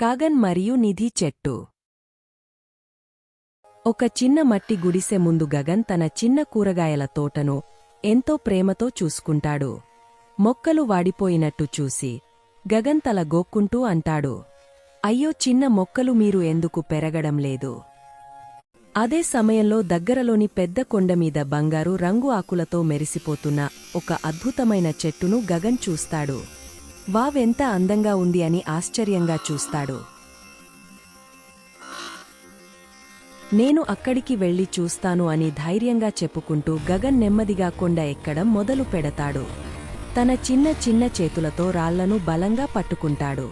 Kagan మరియు నిధి చెట్టు. ఒక చిన్న మట్టి గుడిసె ముందు గగన్ తన చిన్న కూరగాయల తోటను ఎంతో ప్రేమతో చూసుకుంటాడు. మొక్కలు వాడిపోయినట్టు చూసి గగన్ తల గోక్కుంటూ అంటాడు అయ్యో చిన్న మొక్కలు మీరు ఎందుకు పెరగడం లేదు? అదే సమయంలో దగ్గరలోని పెద్ద కొండమీద బంగారు రంగు ఆకులతో మెరిసిపోతున్న ఒక అద్భుతమైన చెట్టును గగన్ చూస్తాడు. వావెంత అందంగా ఉంది అని ఆశ్చర్యంగా చూస్తాడు. నేను అక్కడికి వెళ్ళి చూస్తాను అని ధైర్యంగా చెప్పుకుంటూ గగన్ నెమ్మదిగా కొండ ఎక్కడం మొదలు పెడతాడు. తన చిన్న చిన్న చేతులతో రాళ్ళను బలంగా పట్టుకుంటాడు.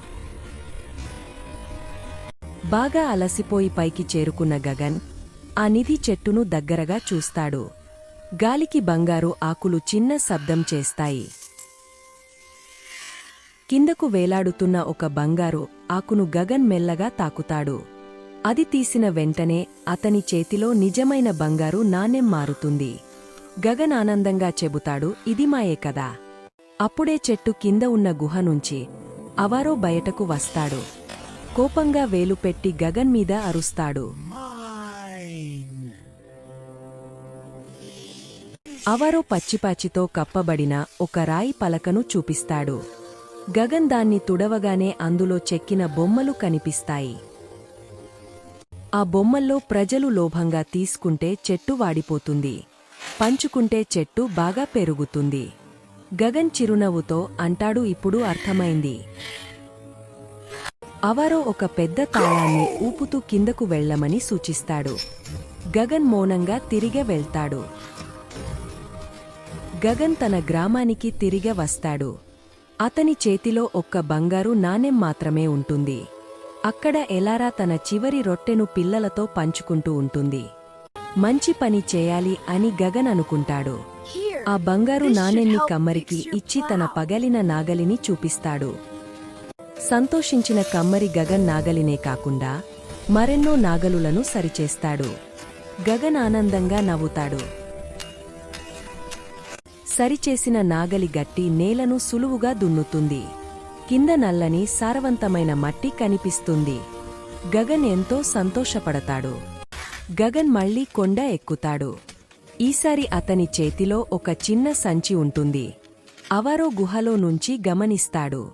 బాగా అలసిపోయి పైకి చేరుకున్న గగన్ ఆ నిధి చెట్టును దగ్గరగా చూస్తాడు. గాలికి బంగారు ఆకులు చిన్న శబ్దం చేస్తాయి. కిందకు వేలాడుతున్న ఒక బంగారు ఆకును గగన్ మెల్లగా తాకుతాడు. అది తీసిన వెంటనే అతని చేతిలో నిజమైన బంగారు నాణెం మారుతుంది. గగన్ ఆనందంగా చెబుతాడు ఇది మాయే కదా. అప్పుడే చెట్టు కింద ఉన్న గుహ నుంచి అవారో బయటకు వస్తాడు. కోపంగా వేలు పెట్టి గగన్ మీద అరుస్తాడు. అవరో పచ్చిపాచితో కప్పబడిన ఒక రాయి పలకను చూపిస్తాడు. గగన్ దాన్ని తుడవగానే అందులో చెక్కిన బొమ్మలు కనిపిస్తాయి. ఆ బొమ్మల్లో ప్రజలు లోభంగా తీసుకుంటే చెట్టు వాడిపోతుంది. పంచుకుంటే చెట్టు బాగా పెరుగుతుంది. గగన్ చిరునవ్వుతో అంటాడు ఇప్పుడు అర్థమైంది. అవరో ఒక పెద్ద తాళాన్ని ఊపుతూ కిందకు వెళ్ళమని సూచిస్తాడు. గగన్ మౌనంగా తిరిగి వెళ్తాడు. గగన్ తన గ్రామానికి తిరిగ వస్తాడు. అతని చేతిలో ఒక్క బంగారు నాణెం మాత్రమే ఉంటుంది. అక్కడ ఎలారా తన చివరి రొట్టెను పిల్లలతో పంచుకుంటూ ఉంటుంది. మంచి పని చేయాలి అని గగన్ అనుకుంటాడు. ఆ బంగారు నాణెన్ని కమ్మరికి ఇచ్చి తన పగలిన నాగలిని చూపిస్తాడు. సంతోషించిన కమ్మరి గగన్ నాగలినే కాకుండా మరెన్నో నాగలులను సరిచేస్తాడు. గగన్ ఆనందంగా నవ్వుతాడు. సరిచేసిన నాగలి గట్టి నేలను సులువుగా దున్నుతుంది. కింద నల్లని సారవంతమైన మట్టి కనిపిస్తుంది. గగన్ ఎంతో సంతోషపడతాడు. గగన్ మళ్ళీ కొండ ఎక్కుతాడు. ఈసారి అతని చేతిలో ఒక చిన్న సంచి ఉంటుంది. అవరో గుహలో నుంచి గమనిస్తాడు.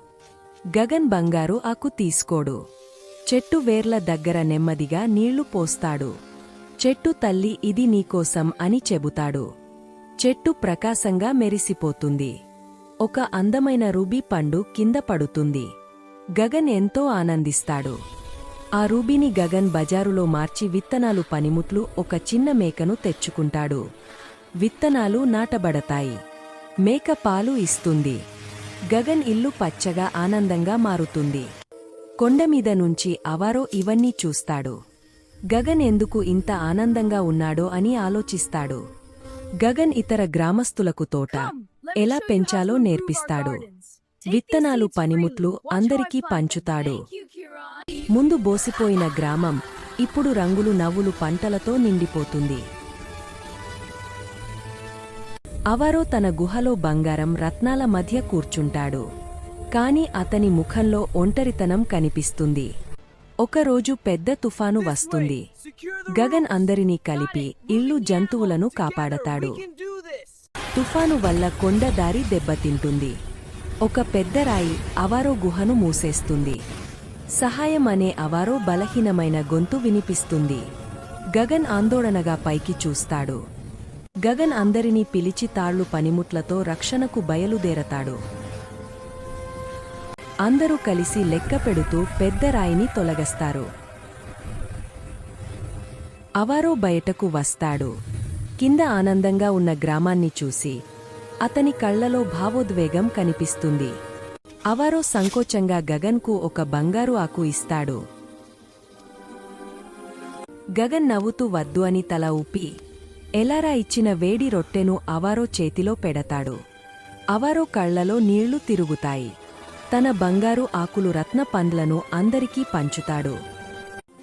గగన్ బంగారు ఆకు తీసుకోడు. చెట్టు వేర్ల దగ్గర నెమ్మదిగా నీళ్ళు పోస్తాడు. చెట్టు తల్లి ఇది నీకోసం అని చెబుతాడు. చెట్టు ప్రకాశంగా మెరిసిపోతుంది. ఒక అందమైన రూబీ పండు కింద పడుతుంది. గగన్ ఎంతో ఆనందిస్తాడు. ఆ రూబీని గగన్ బజారులో మార్చి విత్తనాలు పనిముట్లు ఒక చిన్న మేకను తెచ్చుకుంటాడు. విత్తనాలు నాటబడతాయి. మేక పాలు ఇస్తుంది. గగన్ ఇల్లు పచ్చగా ఆనందంగా మారుతుంది. కొండమీద నుంచి అవారో ఇవన్నీ చూస్తాడు. గగన్ ఎందుకు ఇంత ఆనందంగా ఉన్నాడో అని ఆలోచిస్తాడు. గగన్ ఇతర గ్రామస్తులకు తోట ఎలా పెంచాలో నేర్పిస్తాడు. విత్తనాలు పనిముట్లు అందరికీ పంచుతాడు. ముందు బోసిపోయిన గ్రామం ఇప్పుడు రంగులు నవ్వులు పంటలతో నిండిపోతుంది. అవరో తన గుహలో బంగారం రత్నాల మధ్య కూర్చుంటాడు. కాని అతని ముఖంలో ఒంటరితనం కనిపిస్తుంది. ఒకరోజు పెద్ద తుఫాను వస్తుంది. గగన్ అందరినీ కలిపి ఇల్లు జంతువులను కాపాడతాడు. తుఫాను వల్ల కొండ దారి దెబ్బతింటుంది. ఒక పెద్ద రాయి అవారో గుహను మూసేస్తుంది. సహాయం అనే అవారో బలహీనమైన గొంతు వినిపిస్తుంది. గగన్ ఆందోళనగా పైకి చూస్తాడు. గగన్ అందరినీ పిలిచి తాళ్ళు పనిముట్లతో రక్షణకు బయలుదేరతాడు. అందరూ కలిసి లెక్క పెడుతూ పెద్ద రాయిని తొలగస్తారు. అవారో బయటకు వస్తాడు. కింద ఆనందంగా ఉన్న గ్రామాన్ని చూసి అతని కళ్ళలో భావోద్వేగం కనిపిస్తుంది. అవారో సంకోచంగా గగన్కు ఒక బంగారు ఆకు ఇస్తాడు. గగన్ నవ్వుతూ వద్దు అని తల ఊపి ఎలారా ఇచ్చిన వేడి రొట్టెను అవారో చేతిలో పెడతాడు. అవారో కళ్ళలో నీళ్ళు తిరుగుతాయి. తన బంగారు ఆకులు రత్న పండ్లను అందరికీ పంచుతాడు.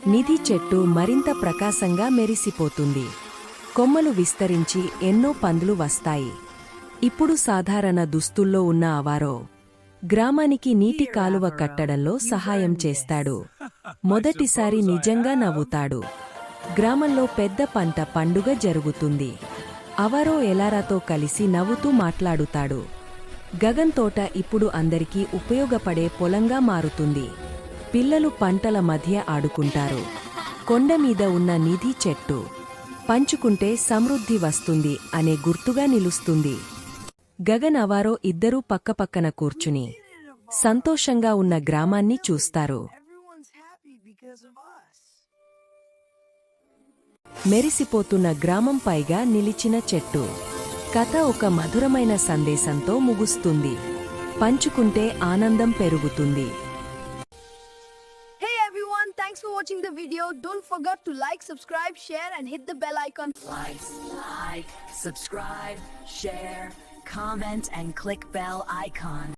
నిధి చెట్టు మరింత ప్రకాశంగా మెరిసిపోతుంది. కొమ్మలు విస్తరించి ఎన్నో పందులు వస్తాయి. ఇప్పుడు సాధారణ దుస్తుల్లో ఉన్న అవారో గ్రామానికి నీటి కాలువ కట్టడంలో సహాయం చేస్తాడు. మొదటిసారి నిజంగా నవ్వుతాడు. గ్రామంలో పెద్ద పంట పండుగ జరుగుతుంది. అవరో ఎలారాతో కలిసి నవ్వుతూ మాట్లాడుతాడు. గగన్ తోట ఇప్పుడు అందరికీ ఉపయోగపడే పొలంగా మారుతుంది. పిల్లలు పంటల మధ్య ఆడుకుంటారు. కొండ మీద ఉన్న నిధి చెట్టు. పంచుకుంటే సమృద్ధి వస్తుంది అనే గుర్తుగా నిలుస్తుంది. గగన్ అవారో ఇద్దరూ పక్కపక్కన కూర్చుని సంతోషంగా ఉన్న గ్రామాన్ని చూస్తారు. మెరిసిపోతున్న గ్రామం పైగా నిలిచిన చెట్టు. కథ ఒక మధురమైన సందేశంతో ముగుస్తుంది పంచుకుంటే ఆనందం పెరుగుతుంది Hey everyone, thanks for watching the video. Don't forget to like, subscribe, share and hit the bell icon. Like, like, subscribe, share, comment, and click bell icon.